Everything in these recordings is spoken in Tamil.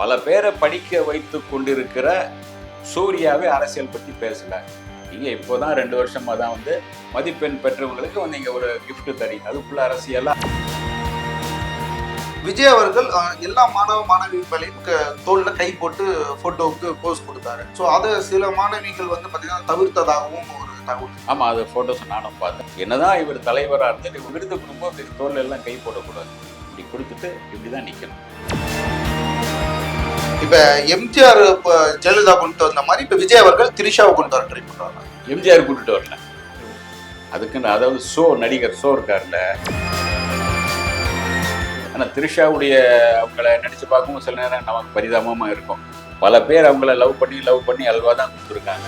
பல பேரை படிக்க வைத்து கொண்டிருக்கிற சூர்யாவே அரசியல் பற்றி பேசல நீங்கள் இப்போதான் ரெண்டு வருஷமா தான் வந்து மதிப்பெண் பெற்றவங்களுக்கு வந்து நீங்கள் ஒரு gift தரீங்க அதுக்குள்ள அரசியலா விஜய் அவர்கள் எல்லா மாணவ மாணவிகளையும் தோல்ல கை போட்டு போட்டோவுக்கு போஸ் கொடுத்தாரு. ஸோ அதை சில மாணவிகள் வந்து பார்த்தீங்கன்னா தவிர்த்ததாகவும் ஒரு தகவல். ஆமாம் அது ஃபோட்டோஸ் நானும் பார்த்தேன். என்னதான் இவர் தலைவராக இருந்துட்டு இவர் விருது இப்படி தோல்ல எல்லாம் கை போடக்கூடாது. இப்படி கொடுத்துட்டு இப்படி தான் நிற்கணும் இப்ப எம்ஜிஆர் இப்ப ஜெயலலிதா கொண்டு வந்த மாதிரி இப்ப விஜய் அவர்கள் திரிஷாவை கொண்டு வர ட்ரை பண்றாங்க. எம்ஜிஆர் கூட்டிட்டு வரல. அதுக்குன்னு அதாவது ஷோ நடிகர் ஷோ இருக்கார்ல. ஆனால் த்ரிஷாவுடைய அவங்கள நடிச்சு பார்க்கும்போது சில நேரம் நமக்கு பரிதாபமாக இருக்கும். பல பேர் அவங்கள லவ் பண்ணி லவ் பண்ணி அல்வா தான் கொடுத்துருக்காங்க.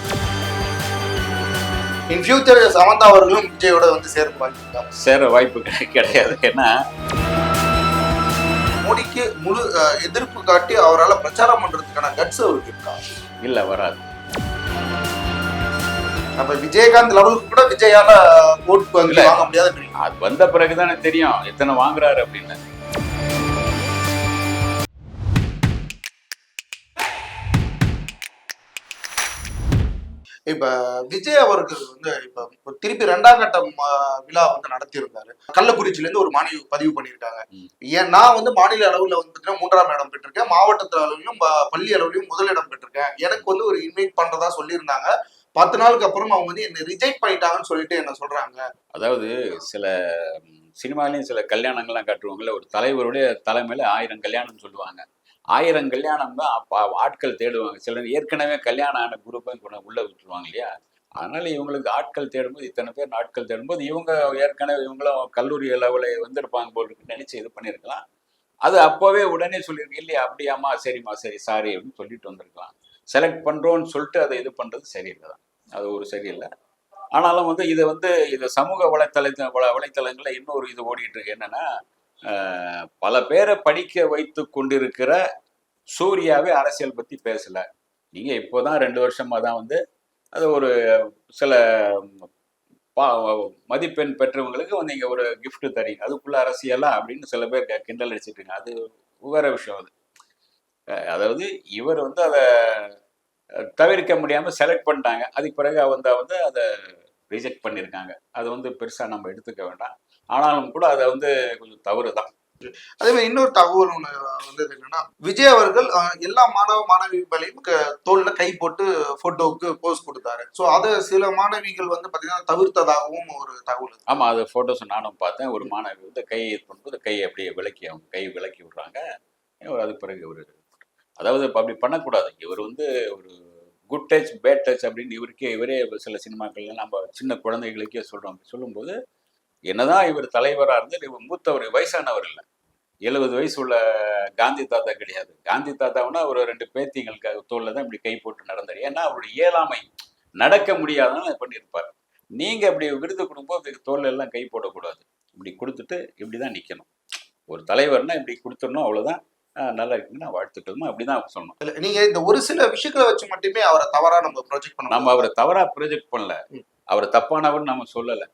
இன் ஃபியூச்சர் சமந்தா அவர்களும் விஜயோட வந்து சேர்ந்து வாங்கியிருக்காங்க சேர வாய்ப்பு கிடை- கிடையாது. ஏன்னா மோடிக்கு முழு எதிர்ப்பு காட்டி அவரால் பிரச்சாரம் பண்றதுக்கான கட்ஸ் அவருக்கு இருக்கா? இல்லை வராது. அப்ப விஜயகாந்த் லெவலுக்கு கூட விஜயால ஓட் வாங்கி முடியாதுன்றீங்க அது வந்த பிறகு தானே தெரியும். எத்தனை வாங்குறாரு அப்படின்னு. இப்ப விஜய் அவர்கள் வந்து இப்ப திருப்பி ரெண்டாம் கட்ட விழா வந்து நடத்தியிருந்தாரு கள்ளக்குறிச்சியில இருந்து ஒரு மாநில பதிவு பண்ணியிருக்காங்க. ஏன் நான் வந்து மாநில அளவுல வந்து பாத்தீங்கன்னா மூன்றாம் இடம் பெற்றிருக்கேன். மாவட்டத்து அளவிலும் பள்ளி அளவிலும் முதலிடம் பெற்றிருக்கேன். எனக்கு வந்து ஒரு இன்வைட் பண்றதா சொல்லியிருந்தாங்க. பத்து நாளுக்கு அப்புறம் அவங்க வந்து என்ன ரிஜெக்ட் பண்ணிட்டாங்கன்னு சொல்லிட்டு என்ன சொல்றாங்க? அதாவது சில சினிமாலையும் சில கல்யாணங்கள்லாம் காட்டுவாங்கல்ல ஒரு தலைவருடைய தலைமையில ஆயிரம் கல்யாணம் சொல்லுவாங்க. ஆயிரம் கல்யாணம் தான் ஆட்கள் தேடுவாங்க. சிலர் ஏற்கனவே கல்யாணம் ஆன குரூப்பை கொண்டு உள்ள விட்டுருவாங்க இல்லையா? அதனால இவங்களுக்கு ஆட்கள் தேடும்போது இத்தனை பேர் ஆட்கள் தேடும்போது இவங்க ஏற்கனவே இவங்களும் கல்லூரி லெவலில் வந்திருப்பாங்க போல் நினச்சி நினைச்சு இது பண்ணியிருக்கலாம் அது அப்போவே உடனே சொல்லியிருக்கு இல்லையா அப்படியாம்மா சரிம்மா சரி சாரி அப்படின்னு சொல்லிட்டு வந்திருக்கலாம். செலக்ட் பண்ணுறோன்னு சொல்லிட்டு அதை இது பண்ணுறது சரியில்லை தான். அது ஒரு சரியில்லை. ஆனாலும் வந்து இதை வந்து இது சமூக வலைத்தள வல- இன்னொரு இது ஓடிட்டு இருக்கு. என்னன்னா பல பேரை படிக்க வைத்து கொண்டிருக்கிற சூர்யாவே அரசியல் பற்றி பேசலை. நீங்கள் இப்போ தான் ரெண்டு வருஷமாக தான் வந்து அது ஒரு சில பா- மதிப்பெண் பெற்றவங்களுக்கு வந்து இங்கே ஒரு கிஃப்ட் தரீங்க. அதுக்குள்ள அரசியலா அப்படின்னு சில பேர் கிண்டல் அடிச்சிட்டு அது வேற விஷயம் அது. அதாவது இவர் வந்து அதை தவிர்க்க முடியாமல் செலக்ட் பண்ணிட்டாங்க. அதுக்கு பிறகு வந்து வந்து அதை ரிஜெக்ட் பண்ணியிருக்காங்க. அது வந்து பெருசாக நம்ம எடுத்துக்க வேண்டாம். ஆனாலும் கூட அதை வந்து கொஞ்சம் தவறு தான் அதே மாதிரி இன்னொரு தகவல் ஒண்ணு வந்தது என்னன்னா விஜய் அவர்கள் எல்லா மாணவ மாணவிகளையும் தோல்ல கை போட்டு போட்டோவுக்கு போஸ் கொடுத்தாரு. ஸோ அதை சில மாணவிகள் வந்து பாத்தீங்கன்னா தவிர்த்ததாகவும் ஒரு தகவல் இருக்கு. ஆமா அது போட்டோஸ் நானும் பார்த்தேன். ஒரு மாணவி வந்து கை இது பண்ணும்போது கையை அப்படியே விலக்கி அவங்க கை விலக்கி விடுறாங்க. அது பிறகு ஒரு அதாவது இப்ப அப்படி பண்ணக்கூடாது. இவர் வந்து ஒரு குட் டச் பேட் டச் அப்படின்னு இவருக்கே இவரே சில சினிமாக்கள்ல நம்ம சின்ன குழந்தைகளுக்கே அப்படி சொல்லும்போது என்னதான் இவர் தலைவராக இருந்து இவர் மூத்தவர் வயசானவர் இல்லை. எழுபது வயசு உள்ள காந்தி தாத்தா கிடையாது. காந்தி தாத்தாவுனா ஒரு ரெண்டு பேத்திங்களுக்கு தோல்ல தான் இப்படி கை போட்டு நடந்தார். ஏன்னா அவருடைய இயலாமை நடக்க முடியாதனால பண்ணியிருப்பார். நீங்க இப்படி விருது கொடுக்கும்போது தோல்ல எல்லாம் கை போடக்கூடாது. இப்படி கொடுத்துட்டு இப்படி தான் நிற்கணும் ஒரு தலைவர்னா இப்படி கொடுத்துடணும் அவ்வளோதான் நல்லா இருக்குன்னு நான் வாழ்த்துட்டோமோ அப்படிதான் சொல்லணும் இல்ல, நீங்க இந்த ஒரு சில விஷயங்களை வச்சு மட்டுமே அவரை தவறா நம்ம ப்ரொஜெக்ட் பண்ண நம்ம அவரை தவறா ப்ரொஜெக்ட் பண்ணல. அவர் தப்பானவர்னு நம்ம சொல்லலை.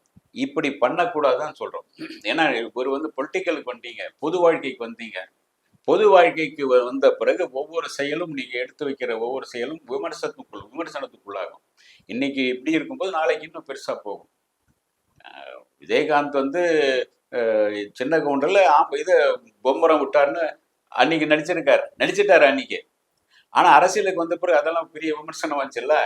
இப்படி பண்ணக்கூடாதுன்னு சொல்கிறோம் ஏன்னா ஒரு வந்து பொலிட்டிக்கலுக்கு வந்தீங்க பொது வாழ்க்கைக்கு வந்தீங்க. பொது வாழ்க்கைக்கு வந்த பிறகு ஒவ்வொரு செயலும் நீங்கள் எடுத்து வைக்கிற ஒவ்வொரு செயலும் விமர்சனத்துக்குள் விமர்சனத்துக்குள்ளாகும். இன்னைக்கு இப்படி இருக்கும்போது நாளைக்கு இன்னும் பெருசாக போகும். விஜயகாந்த் வந்து சின்ன கவுண்டரில் ஆம் இதை பொம்மரம் விட்டாருன்னு அன்னைக்கு நடிச்சிருக்காரு. நடிச்சிட்டாரு அன்னைக்கு. ஆனால் அரசியலுக்கு வந்த பிறகு அதெல்லாம் பெரிய விமர்சனம் வந்துச்சுல்ல?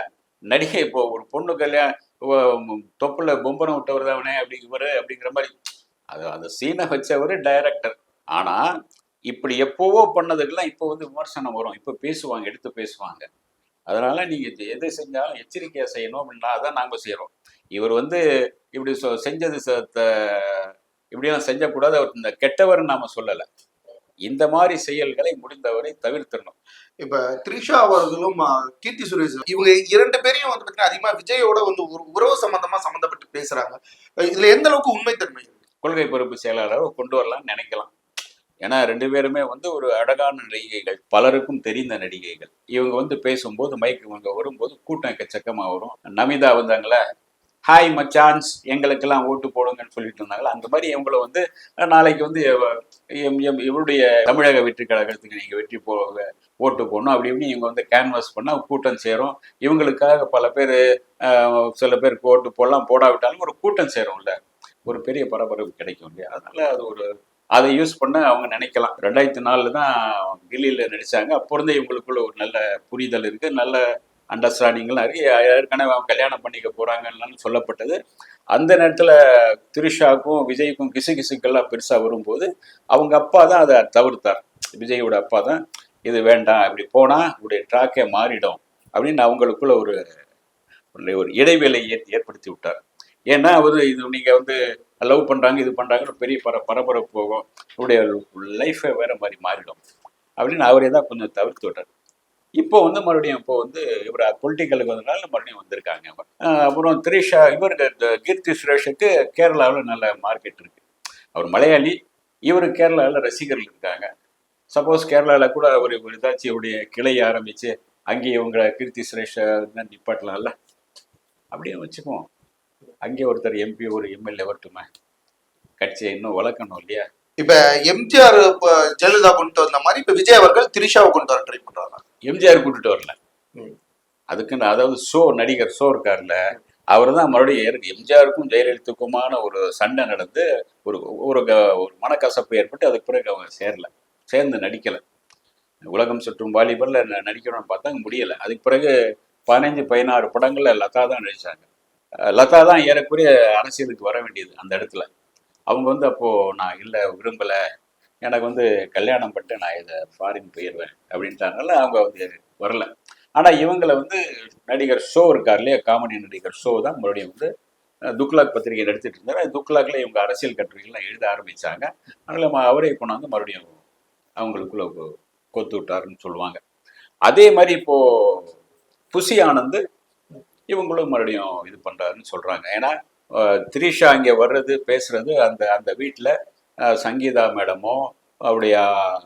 நடிகை இப்போ ஒரு பொண்ணு கல்யாணம் தொப்புல பொம்பனை விட்டவர் தானே அப்படி அப்படிங்கிற மாதிரி. அது அந்த சீனை வச்சவர் டைரக்டர் ஆனால் இப்படி எப்போவோ பண்ணதுக்கெல்லாம் இப்போ வந்து விமர்சனம் வரும். இப்போ பேசுவாங்க எடுத்து பேசுவாங்க. அதனால நீங்கள் இது எது செஞ்சாலும் எச்சரிக்கையாக செய்யணும் அப்படின்னா அதான் நாங்கள் செய்கிறோம் இவர் வந்து இப்படி சொ- செஞ்சது ச- த- இப்படியெல்லாம் செஞ்சக்கூடாது. அவர் இந்த கெட்டவர்னு நாம் சொல்லலை. இந்த மாதிரி செயல்களை முடிந்தவரை தவிர்த்திடணும். இப்ப த்ரிஷா அவர்களும் கீர்த்தி சுரேஷ் இவங்க இரண்டு பேரையும் வந்து பாத்தீங்கன்னா அதிகமா விஜயோட வந்து உறவு சம்பந்தமா சம்பந்தப்பட்டு பேசுறாங்க. இதுல எந்த அளவுக்கு உண்மைத்தன்மை இருக்கு? கொள்கை பொறுப்பு செயலாளரை கொண்டு வரலாம்னு நினைக்கலாம். ஏன்னா ரெண்டு பேருமே வந்து ஒரு அழகான நடிகைகள். பலருக்கும் தெரிந்த நடிகைகள். இவங்க வந்து பேசும்போது மைக் இவங்க வரும்போது கூட்டம் எக்கச்சக்கமா வரும். நமிதா வந்தாங்களே ஹாய் மச்சான்ஸ். எங்களுக்கெல்லாம் ஓட்டு போடுங்கன்னு சொல்லிட்டு இருந்தாங்களா அந்த மாதிரி இவங்கள வந்து நாளைக்கு வந்து இவருடைய தமிழக வெற்றி கழகத்துக்கு நீங்கள் வெற்றி போ ஓட்டு போடணும். அப்படி இப்படி இவங்க வந்து கேன்வாஸ் பண்ணால் கூட்டம் சேரும். இவங்களுக்காக பல பேர் சில பேருக்கு ஓட்டு போடலாம் போடாவிட்டாலும் ஒரு கூட்டம் சேரும்ல. ஒரு பெரிய பரபரப்பு கிடைக்கும் இல்லையா? அதனால அது ஒரு அதை யூஸ் பண்ண அவங்க நினைக்கலாம். ரெண்டாயிரத்தி நாலில் தான் டெல்லியில் நடிச்சாங்க. அப்போ இருந்தே இவங்களுக்குள்ள ஒரு நல்ல புரிதல் இருக்குது நல்ல அண்டர்ஸ்டாண்டிங்கில் நிறைய ஏற்கனவே அவங்க கல்யாணம் பண்ணிக்க போகிறாங்கன்னு சொல்லப்பட்டது. அந்த நேரத்தில் திரிஷாக்கும் விஜய்க்கும் கிசு கிசுக்கெல்லாம் பெருசாக வரும்போது அவங்க அப்பா தான் அதை தவிர்த்தார். விஜயோட அப்பா தான் இது வேண்டாம் இப்படி போனால் உடைய ட்ராக்கே மாறிடும். அப்படின்னு அவங்களுக்குள்ள ஒரு ஒரு- இடைவேளை ஏற்- ஏற்படுத்தி விட்டார். ஏன்னா அவர் இது நீங்கள் வந்து லவ் பண்ணுறாங்க இது பண்ணுறாங்கன்னு பெரிய பர பரபரப்பு போகும். அவருடைய லைஃபே வேறு மாதிரி மாறிடும். அப்படின்னு அவரே தான் கொஞ்சம் தவிர்த்து விட்டார். இப்போ வந்து மறுபடியும் இப்போ வந்து இவர் பொலிட்டிக்கலுக்கு வந்ததுனால மறுபடியும் வந்திருக்காங்க. அப்புறம் திரிஷா இவர் இந்த கீர்த்தி சுரேஷுக்கு கேரளாவில் நல்ல மார்க்கெட் இருக்கு. அவர் மலையாளி இவர் கேரளாவில் ரசிகர்கள் இருக்காங்க. சப்போஸ் கேரளாவில் கூட ஒரு ஒரு ஏதாச்சும் கிளையை ஆரம்பித்து அங்கேயே இவங்க கீர்த்தி சுரேஷை நிப்பாட்டலாம்ல? அப்படியே வச்சுக்குவோம். அங்கே ஒருத்தர் எம்பி ஒரு எம்எல்ஏ வரட்டுமே. கட்சியை இன்னும் வளர்க்கணும் இல்லையா? இப்ப எம்ஜிஆர் இப்ப ஜெயலலிதா கொண்டு வந்த மாதிரி இப்ப விஜய் அவர்கள் திரிஷாவை கொண்டு வர ட்ரை பண்றாங்க. எம்ஜிஆர் கூட்டிட்டு வரல. அதுக்குன்னு அதாவது ஷோ நடிகர் ஷோ இருக்கார்ல அவர் தான் மறுபடியும் எம்ஜிஆருக்கும் ஜெயலலிதாக்குமான ஒரு சண்டை நடந்து ஒரு ஒரு ஒரு மனக்கசப்பு ஏற்பட்டு அதுக்கு பிறகு அவங்க சேரல. சேர்ந்து நடிக்கல. உலகம் சுற்றும் வாலிபர்ல நடிக்கணும்னு பார்த்தா முடியல. அதுக்கு பிறகு பதினஞ்சு பதினாறு படங்கள்ல லதா தான் நடிச்சாங்க. அஹ் லதா தான் ஏறக்குறைய அரசியலுக்கு வர வேண்டியது அந்த இடத்துல. அவங்க வந்து அப்போது நான் இல்லை விரும்பலை. எனக்கு வந்து கல்யாணம் பண்ணிட்டு நான் இதை ஃபாரின் போயிடுவேன் அப்படின்ட்டாங்கல்ல அவங்க வந்து வரல. ஆனால் இவங்களை வந்து நடிகர் ஷோ இருக்கார் இல்லையா? காமெடி நடிகர் ஷோ தான் மறுபடியும் வந்து துக்லாக் பத்திரிகை எடுத்துகிட்டு இருந்தார். துக்லாக்ல இவங்க அரசியல் கட்டுரைகள்லாம் எழுத ஆரம்பித்தாங்க அதனால் அவரே கொண்டாந்து மறுபடியும் அவங்களுக்குள்ள கொ- கொத்து விட்டாருன்னு சொல்லுவாங்க. அதே மாதிரி இப்போது புசி ஆனந்து இவங்களும் மறுபடியும் இது பண்ணுறாருன்னு சொல்கிறாங்க ஏன்னா த்ரீஷா இங்கே வர்றது பேசுகிறது அந்த அந்த வீட்டில் சங்கீதா மேடமோ அவருடைய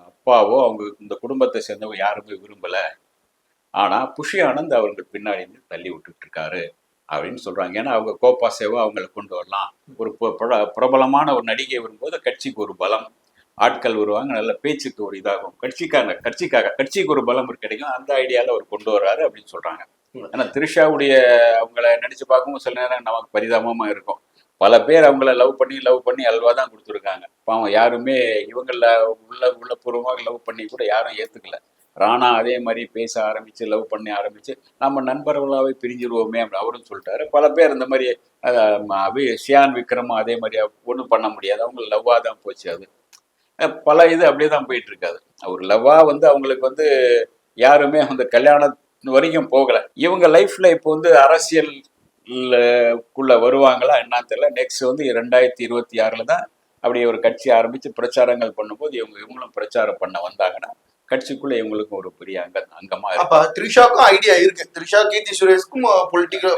அப்பாவோ அவங்க இந்த குடும்பத்தை சேர்ந்தவங்க யாருமே விரும்பல. ஆனால் புஷி ஆனந்த் அவர்கள் பின்னாடி தள்ளி விட்டுட்டு இருக்காரு அப்படின்னு சொல்றாங்க. ஏன்னா அவங்க கோப்பா சேவா அவங்களை கொண்டு வரலாம். ஒரு பிரபலமான ஒரு நடிகை வரும்போது கட்சிக்கு ஒரு பலம். ஆட்கள் வருவாங்க நல்ல பேச்சுக்கு ஒரு இதாகும். கட்சிக்காக கட்சிக்காக கட்சிக்கு ஒரு பலம் கிடைக்கும். அந்த ஐடியாவில் அவர் கொண்டு வர்றாரு அப்படின்னு சொல்கிறாங்க ஏன்னா திரிஷாவுடைய அவங்கள நடிச்சு பார்க்கும்போது சில நேரம் நமக்கு பரிதாபமாக இருக்கும். பல பேர் அவங்கள லவ் பண்ணி லவ் பண்ணி அல்வா தான் கொடுத்துருக்காங்க. பாவம் யாருமே இவங்கள உள்ள உள்ள பூர்வமாக லவ் பண்ணி கூட யாரும் ஏற்றுக்கல ராணா அதே மாதிரி பேச ஆரம்பிச்சு லவ் பண்ணி ஆரம்பிச்சு நம்ம நண்பர்களாகவே பிரிஞ்சிருவோமே அப்படி அவரும் சொல்லிட்டாரு. பல பேர் இந்த மாதிரி அபி ஷியான் விக்ரமும் அதே மாதிரி ஒன்றும் பண்ண முடியாது. அவங்க லவ்வாக தான் போச்சு அது. பல இது அப்படியே தான் போயிட்டு இருக்காது லவ்வாக வந்து அவங்களுக்கு வந்து யாருமே அந்த கல்யாணம் வரைக்கும் போகல. இவங்க லைஃப்ல இப்போ வந்து அரசியல் குள்ள வருவாங்களா என்னன்னு தெரியல. நெக்ஸ்ட் வந்து ரெண்டாயிரத்தி இருபத்தி ஆறுல தான் அப்படியே ஒரு கட்சி ஆரம்பிச்சு பிரச்சாரங்கள் பண்ணும்போது இவங்க இவங்களும் பிரச்சாரம் பண்ண வந்தாங்கன்னா கட்சிக்குள்ள இவங்களுக்கும் ஒரு பெரிய அங்க அங்கமா அப்ப த்ரிஷாக்கும் ஐடியா இருக்கு. த்ரிஷா கீர்த்தி சுரேஷ்க்கும் பொலிட்டிக்கல்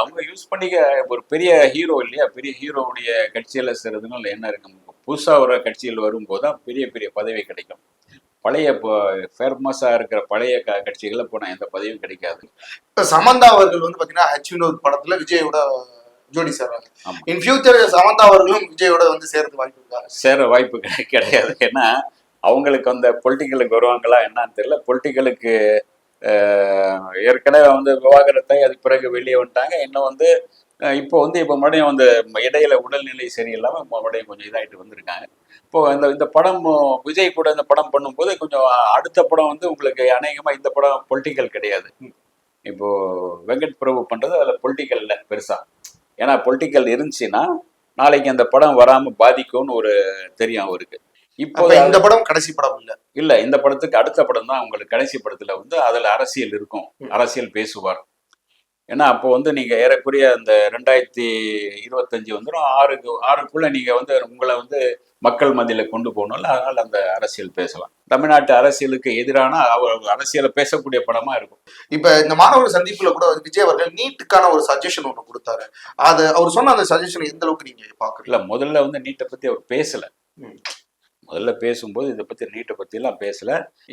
அவங்க யூஸ் பண்ணிக்க ஒரு பெரிய ஹீரோ இல்லையா? பெரிய ஹீரோவுடைய கட்சியில சேர்றதுனால என்ன இருக்கு? புதுசா ஒரு கட்சியில் வரும்போது தான் பெரிய பெரிய பதவி கிடைக்கும். பழைய ஃபேமஸா இருக்கிற பழைய க கட்சிகளை போனா எந்த பதவியும் கிடைக்காது. சமந்தா அவர்கள் வந்து பாத்தீங்கன்னா ஹச் வினோத் படத்துல விஜயோட ஜோடி சேர்றாங்க. இன் ஃபியூச்சர் சமந்தா அவர்களும் விஜயோட வந்து சேர்றது வாய்ப்பு இருக்கா? சேர வாய்ப்பு கிடை- கிடையாது. ஏன்னா அவங்களுக்கு அந்த பொலிட்டிக்கலுக்கு வருவாங்களா என்னன்னு தெரியல. பொலிட்டிக்கலுக்கு ஏற்கனவே வந்து விவாகரத்தை அதுக்கு பிறகு வெளியே வந்துட்டாங்க. இன்னும் வந்து இப்போ வந்து இப்போ மறுபடியும் வந்து இடையில உடல்நிலை சரியில்லாமல் மறுபடியும் கொஞ்சம் இதாகிட்டு வந்திருக்காங்க. இப்போ இந்த இந்த படம் விஜய் கூட இந்த படம் பண்ணும்போது கொஞ்சம் அடுத்த படம் வந்து உங்களுக்கு அநேகமாக இந்த படம் பொலிட்டிக்கல் கிடையாது. இப்போ வெங்கட் பிரபு பண்றது அதில் பொலிட்டிக்கல் இல்லை பெருசா. ஏன்னா பொலிட்டிக்கல் இருந்துச்சுன்னா நாளைக்கு அந்த படம் வராம பாதிக்கும்னு ஒரு தெரியும் அவருக்கு. இப்போ இந்த படம் கடைசி படம் இல்ல? இல்ல இந்த படத்துக்கு அடுத்த படம் தான் உங்களுக்கு கடைசி படத்துல வந்து அதுல அரசியல் இருக்கும். அரசியல் பேசுவார். ஏன்னா அப்போ வந்து நீங்க ஏறக்குறைய அந்த ரெண்டாயிரத்தி இருபத்தஞ்சு வந்துடும் ஆறுக்கு ஆறுக்குள்ள நீங்க வந்து உங்களை வந்து மக்கள் மத்தியில கொண்டு போகணும்ல அதனால அந்த அரசியல் பேசலாம். தமிழ்நாட்டு அரசியலுக்கு எதிரான அவர் அரசியலை பேசக்கூடிய படமா இருக்கும். இப்ப இந்த மாணவர் சந்திப்புல கூட வந்து விஜய் அவர்கள் நீட்டுக்கான ஒரு சஜஷன் ஒண்ணு கொடுத்தாரு. அது அவர் சொன்ன அந்த சஜஷன் எந்த அளவுக்கு நீங்க பாக்குறீங்க? இல்ல முதல்ல வந்து நீட்டை பத்தி அவர் பேசல. முதல்ல பேசும்போது இதை பத்தி நீட்டை எல்லாம் பேசல.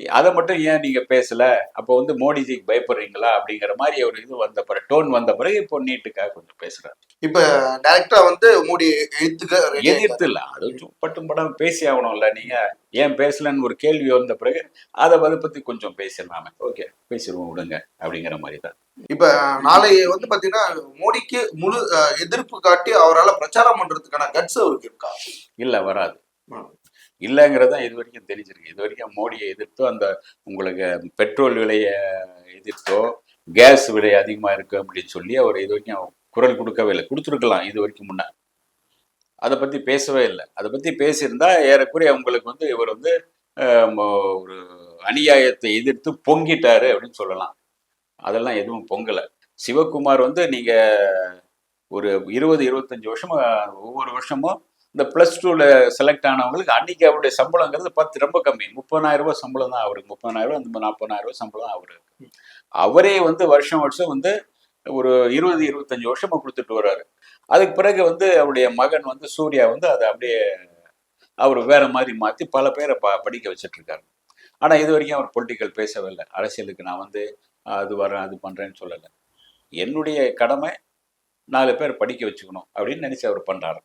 அதை மட்டும் ஏன் நீங்க பேசல? அப்போ வந்து மோடிஜிக்கு பயப்படுறீங்களா? அப்படிங்கிற மாதிரி ஒரு இது வந்த பிறகு டோன் வந்த பிறகு இப்போ நீட்டுக்காக கொஞ்சம் பேசுறாரு. இப்ப டைரக்டா வந்து மோடி ஆயிட்டாரு. எதிர்த்து இல்ல அது பட்டும் படம் பேசி ஆகணும்ல நீங்க. ஏன் பேசலன்னு ஒரு கேள்வி வந்த பிறகு அதை அதை பத்தி கொஞ்சம் பேசிடலாமே ஓகே பேசிடுவோம் விடுங்க அப்படிங்கிற மாதிரி தான் இப்ப நாளை வந்து பாத்தீங்கன்னா மோடிக்கு முழு எதிர்ப்பு காட்டி அவரால பிரச்சாரம் பண்றதுக்கான கட்ஸ் அவருக்கு இருக்கா? இல்ல வராது. இல்லைங்கிறது தான் இது வரைக்கும் தெரிஞ்சிருக்கு. இது வரைக்கும் மோடியை எதிர்த்தோ அந்த உங்களுக்கு பெட்ரோல் விலையை எதிர்த்தோ கேஸ் விலை அதிகமாக இருக்கு அப்படின்னு சொல்லி அவர் இது வரைக்கும் குரல் கொடுக்கவே இல்லை. கொடுத்துருக்கலாம் இது வரைக்கும் முன்னே. அதை பற்றி பேசவே இல்லை. அதை பற்றி பேசியிருந்தா ஏறக்குறைய உங்களுக்கு வந்து இவர் வந்து ம- ஒரு அநியாயத்தை எதிர்த்து பொங்கிட்டாரு அப்படின்னு சொல்லலாம். அதெல்லாம் எதுவும் பொங்கலை. சிவகுமார் வந்து நீங்கள் ஒரு இருபது இருபத்தஞ்சி வருஷமாக ஒவ்வொரு வருஷமும் இந்த ப்ளஸ் டூவில் செலக்ட் ஆனவங்களுக்கு அன்றைக்கி அவருடைய சம்பளங்கிறது பத்து ரொம்ப கம்மி. முப்பதாயிரம் ரூபாய் சம்பளம் தான் அவருக்கு. முப்பதாயிரம் ரூபாய் அந்த நாற்பதாயிரம் ரூபாய் சம்பளம் தான் அவருக்கு. அவரே வந்து வருஷம் வருஷம் வந்து ஒரு இருபது இருபத்தஞ்சு வருஷமா கொடுத்துட்டு வர்றாரு. அதுக்கு பிறகு வந்து அவருடைய மகன் வந்து சூர்யா வந்து அதை அப்படியே அவர் வேற மாதிரி மாற்றி பல பேரை ப படிக்க வச்சிட்ருக்காரு. ஆனால் இது வரைக்கும் அவர் பொலிட்டிக்கல் பேசவே இல்லை அரசியலுக்கு நான் வந்து அது வரேன் அது பண்ணுறேன்னு சொல்லலை. என்னுடைய கடமை நாலு பேர் படிக்க வச்சுக்கணும் அப்படின்னு நினச்சி அவர் பண்ணுறாரு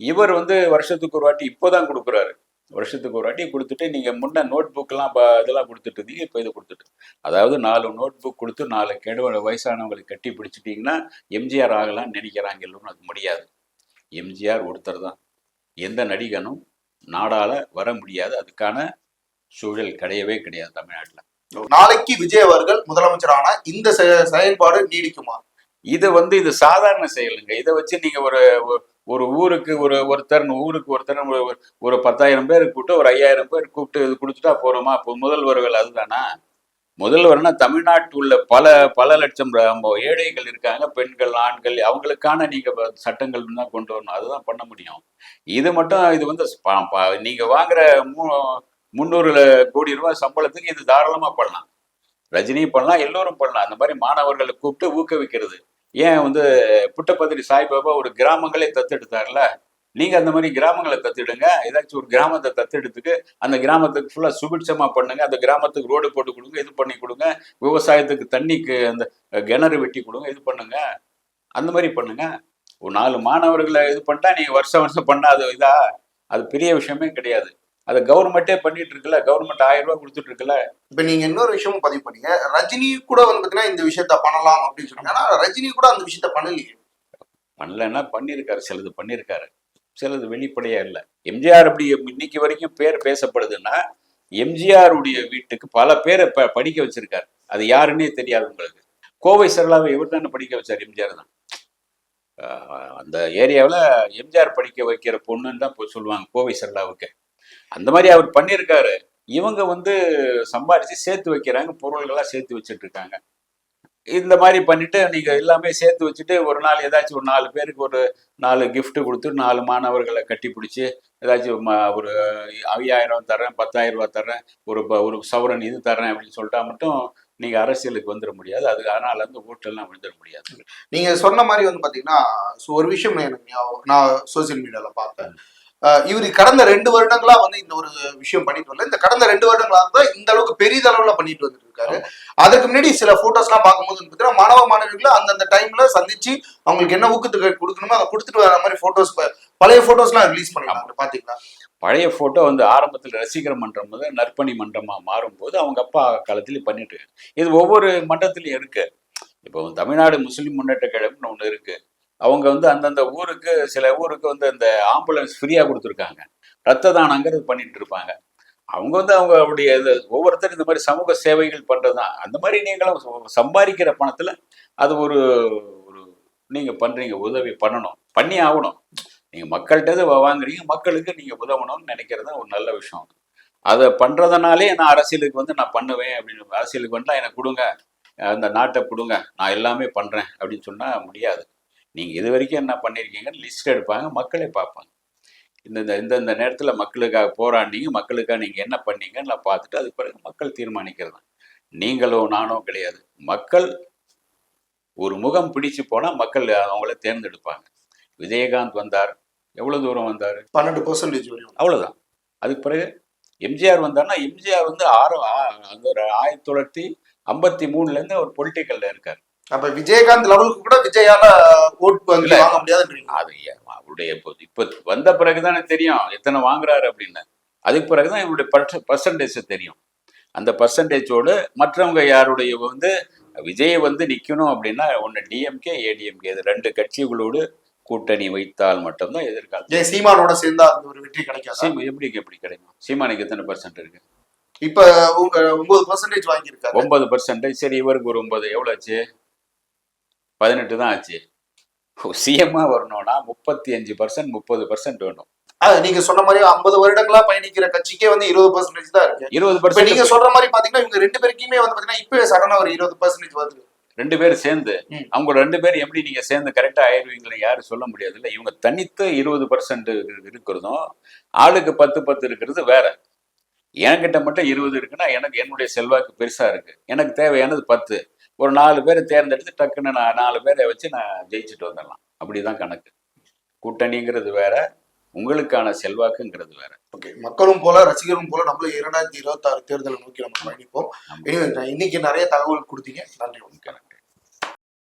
இவர் வந்து வருஷத்துக்கு ஒரு வாட்டி இப்போதான் கொடுக்குறாரு. வருஷத்துக்கு ஒரு வாட்டி கொடுத்துட்டு நீங்க முன்ன நோட் புக்கெல்லாம் இதெல்லாம் கொடுத்துட்டு இருந்தீங்க இப்போ இதை கொடுத்துட்டு அதாவது நாலு நோட் புக் கொடுத்து நாலு கெடு வயசானவங்களுக்கு கட்டி பிடிச்சிட்டிங்கன்னா எம்ஜிஆர் ஆகலாம்னு நினைக்கிறாங்க எல்லோரும் அது முடியாது. எம்ஜிஆர் ஒருத்தர் தான். எந்த நடிகனும் நாடால வர முடியாது. அதுக்கான சூழல் கிடையவே கிடையாது தமிழ்நாட்டில். நாளைக்கு விஜய் அவர்கள் முதலமைச்சரான இந்த செயல்பாடு நீடிக்குமா? இது வந்து இது சாதாரண செயலுங்க. இதை வச்சு நீங்க ஒரு ஒரு- ஊருக்கு ஒரு ஒருத்தர் ஊருக்கு ஒருத்தர் ஒரு ஒரு பத்தாயிரம் பேர் கூப்பிட்டு ஒரு ஐயாயிரம் பேர் கூப்பிட்டு இது கொடுத்துட்டா போறோமா? இப்போ முதல்வர்கள் அதுதானா? முதல்வர்னா தமிழ்நாட்டில் உள்ள பல பல லட்சம் ஏழைகள் இருக்காங்க பெண்கள் ஆண்கள் அவங்களுக்கான நீங்க சட்டங்கள் தான் கொண்டு வரணும். அதுதான் பண்ண முடியும். இது மட்டும் இது வந்து ப- நீங்க வாங்குற மூ முந்நூறு கோடி ரூபாய் சம்பளத்துக்கு இது தாராளமா பண்ணலாம். ரஜினியும் பண்ணலாம் எல்லோரும் பண்ணலாம். அந்த மாதிரி மாணவர்களை கூப்பிட்டு ஊக்குவிக்கிறது. ஏன் வந்து புட்டபத்திரி சாய்பாபா ஒரு கிராமங்களே தத்தெடுத்தார்ல? நீங்க அந்த மாதிரி கிராமங்களை தத்தெடுங்க. ஏதாச்சும் ஒரு கிராமத்தை தத்தெடுத்துக்கு அந்த கிராமத்துக்கு ஃபுல்லா சுபிட்சமா பண்ணுங்க. அந்த கிராமத்துக்கு ரோடு போட்டு கொடுங்க இது பண்ணி கொடுங்க. விவசாயத்துக்கு தண்ணிக்கு அந்த கிணறு வெட்டி கொடுங்க இது பண்ணுங்க. அந்த மாதிரி பண்ணுங்க. ஒரு நாலு மாணவர்களை இது பண்ணிட்டா நீங்க வருஷம் வருஷம் பண்ணாத இதா? அது பெரிய விஷயமே கிடையாது. அதை கவர்மெண்ட்டே பண்ணிட்டு இருக்குல்ல கவர்மெண்ட் ஆயிரம் ரூபாய் கொடுத்துட்டு இருக்குல்ல இப்ப நீங்க இன்னொரு விஷயமும் பதிவு பண்ணீங்க. ரஜினி கூட வந்து பாத்தீங்கன்னா இந்த விஷயத்த பண்ணலாம் அப்படின்னு சொன்னாங்க. ஆனா ரஜினி கூட அந்த விஷயத்த பண்ணலையே. பண்ணலன்னா பண்ணியிருக்காரு சிலது பண்ணியிருக்காரு சிலது வெளிப்படையா இல்லை. எம்ஜிஆர் அப்படி இன்னைக்கு வரைக்கும் பேர் பேசப்படுதுன்னா எம்ஜிஆர் உடைய வீட்டுக்கு பல பேரை ப படிக்க வச்சிருக்காரு. அது யாருன்னே தெரியாது உங்களுக்கு. கோவை சரளாவை இவர் தானே படிக்க வச்சார் எம்ஜிஆர் தான். அந்த ஏரியாவில் எம்ஜிஆர் படிக்க வைக்கிற பொண்ணுன்னு தான் இப்போ சொல்லுவாங்க கோவை சரளாவுக்கு. அந்த மாதிரி அவர் பண்ணியிருக்காரு. இவங்க வந்து சம்பாரிச்சு சேர்த்து வைக்கிறாங்க பொருள்கள்லாம் சேர்த்து வச்சுட்டு இருக்காங்க இந்த மாதிரி பண்ணிட்டு நீங்க எல்லாமே சேர்த்து வச்சுட்டு ஒரு நாள் ஏதாச்சும் ஒரு நாலு பேருக்கு ஒரு நாலு கிஃப்ட் கொடுத்து நாலு மாணவர்களை கட்டி பிடிச்சி ஏதாச்சும் ஒரு ஐயாயிரம் தரேன் பத்தாயிரம் ரூபா தரேன் ஒரு ஒரு சவரன் இது தரேன் அப்படின்னு சொல்லிட்டா மட்டும் நீங்க அரசியலுக்கு வந்துட முடியாது. அதுக்கு அதனால அந்த ஓட்டெல்லாம் வந்துட முடியாது. நீங்க சொன்ன மாதிரி வந்து பாத்தீங்கன்னா ஒரு விஷயம் எனக்கு நான் சோசியல் மீடியால பார்த்தேன். இவரு கடந்த ரெண்டு வருடங்களா வந்து இந்த ஒரு விஷயம் பண்ணிட்டு வரல. இந்த கடந்த ரெண்டு வருடங்களா தான் இந்த அளவுக்கு பெரிதளவுல பண்ணிட்டு வந்துட்டு இருக்காரு. அதுக்கு முன்னாடி சில போட்டோஸ் எல்லாம் பார்க்கும்போது வந்து பாத்தீங்கன்னா மாணவ மாணவிகளை அந்தந்த டைம்ல சந்திச்சு அவங்களுக்கு என்ன ஊக்கத்துக்கு கொடுக்கணுமோ அதை கொடுத்துட்டு வர மாதிரி போட்டோஸ் பழைய போட்டோஸ் எல்லாம் ரிலீஸ் பண்ணிருக்காங்க. பாத்தீங்களா? பழைய போட்டோ வந்து ஆரம்பத்தில் ரசிகர் மன்றம் முதல் நற்பணி மன்றமா மாறும்போது அவங்க அப்பா காலத்திலேயே பண்ணிட்டு. இது ஒவ்வொரு மன்றத்திலையும் இருக்கு. இப்போ தமிழ்நாடு முஸ்லிம் முன்னேற்ற கழகம்னு ஒன்று இருக்கு. அவங்க வந்து அந்தந்த ஊருக்கு சில ஊருக்கு வந்து இந்த ஆம்புலன்ஸ் ஃப்ரீயாக கொடுத்துருக்காங்க. ரத்த தானங்கிறது பண்ணிட்டு இருப்பாங்க. அவங்க வந்து அவங்க அவருடைய இது ஒவ்வொருத்தரும் இந்த மாதிரி சமூக சேவைகள் பண்ணுறது தான் அந்த மாதிரி நீங்களும் ச- சம்பாதிக்கிற பணத்தில் அது ஒரு ஒரு நீங்கள் பண்ணுறீங்க உதவி பண்ணணும். பண்ணி ஆகணும். நீங்கள் மக்கள்கிட்ட இதை வாங்குறீங்க மக்களுக்கு நீங்கள் உதவணும்னு நினைக்கிறது தான் ஒரு நல்ல விஷயம் அதை. பண்ணுறதுனாலே நான் அரசியலுக்கு வந்து நான் பண்ணுவேன் அப்படின்னு அரசியலுக்கு வந்தா எனக்கு கொடுங்க அந்த நாட்டை கொடுங்க நான் எல்லாமே பண்ணுறேன் அப்படின்னு சொன்னால் முடியாது. நீங்க இது வரைக்கும் என்ன பண்ணிருக்கீங்கன்னு லிஸ்ட் எடுப்பாங்க மக்களே பார்ப்பாங்க. இந்த இந்த- இந்த இந்த நேரத்துல மக்களுக்காக போராடினீங்க மக்களுக்காக நீங்க என்ன பண்ணீங்கன்னு நான் பார்த்துட்டு அதுக்கு பிறகு மக்கள் தீர்மானிக்கிறது நீங்களோ நானோ கிடையாது. மக்கள் ஒரு முகம் பிடிச்சு போனா மக்கள் அவங்கள தேர்ந்தெடுப்பாங்க. விஜயகாந்த் வந்தார். எவ்வளவு தூரம் வந்தார்? பன்னெண்டு பர்சன்டேஜ் வரையும் அவ்வளவுதான். அதுக்கு பிறகு எம்ஜிஆர் வந்தாருன்னா எம்ஜிஆர் வந்து ஆறு அந்த ஒரு ஆயிரத்தி தொள்ளாயிரத்தி ஐம்பத்தி மூணுல இருந்து ஒரு பொலிட்டிக்கல்ல இருக்காரு. அப்ப விஜயகாந்த் லெவலுக்கு கூட விஜயால ஓட் வங்கி. வாங்க முடியாதுன்றீங்க. அது அவருடைய இப்போ வந்த பிறகுதானே தெரியும். எத்தனை வாங்குறாரு அப்படின்னு. அதுக்கு பிறகுதான் இவருடைய பர்சன்டேஜ் தெரியும். அந்த பர்சன்டேஜோடு மற்றவங்க யாருடைய வந்து விஜய் வந்து நிக்கணும் அப்படின்னா ஒன்று டிஎம்கே ஏடிஎம்கே இது ரெண்டு கட்சிகளோடு கூட்டணி வைத்தால் மட்டும்தான் எதிர்காலம் சீமானோட சேர்ந்தா அந்த ஒரு வெற்றி கிடைக்காது? சீமா எப்படி எப்படி கிடைக்கும்? சீமானுக்கு எத்தனை பர்சன்ட் இருக்கு? இப்ப உங்க ஒன்பது பர்சன்டேஜ் வாங்கியிருக்காரு. ஒன்பது பர்சன்டேஜ் சரி இவருக்கு ஒரு ஒன்பது. எவ்வளோ ஆச்சு? பதினெட்டு தான் ஆச்சு. சிஎம்மா வரணும்னா முப்பத்தி அஞ்சு பர்சன்ட் முப்பது பர்சன்ட் வேணும். அது நீங்க சொன்ன மாதிரி ஐம்பது வருடங்களா பயணிக்கிற கட்சிக்கே வந்து இருபது பர்சன்டேஜ் தான் இருக்கு. இருபது இப்ப நீங்க பர்சன்ட் சொல்ற மாதிரி பாத்தீங்கன்னா இவங்க ரெண்டு பேருக்குமே வந்து பாத்தீங்கன்னா இப்பவே சடனா ஒரு இருபது பர்சன்டேஜ் வருது. ரெண்டு பேரும் சேர்ந்து. அவங்க ரெண்டு பேரும் எப்படி நீங்க சேர்ந்து கரெக்டா ஆயிடுவீங்களா யாரும் சொல்ல முடியாது இல்ல இவங்க தனித்து இருபது பர்சன்ட் இருக்கிறதும் ஆளுக்கு பத்து பத்து இருக்கிறது வேற. என்கிட்ட மட்டும் இருபது இருக்குன்னா எனக்கு என்னுடைய செல்வாக்கு பெருசா இருக்கு. எனக்கு தேவையானது பத்து. ஒரு நாலு பேரை தேர்ந்தெடுத்து டக்குன்னு நான் நாலு பேரை வச்சு நான் ஜெயிச்சுட்டு வந்துடலாம். அப்படிதான் கணக்கு. கூட்டணிங்கிறது வேற உங்களுக்கான செல்வாக்குங்கிறது வேற. ஓகே மக்களும் போல ரசிகரும் போல நம்மளும் இரண்டாயிரத்தி இருபத்தி ஆறு தேர்தலை நோக்கி நம்ம பயணிப்போம். இன்னைக்கு நிறைய தகவல் கொடுத்தீங்க. நன்றி Okay.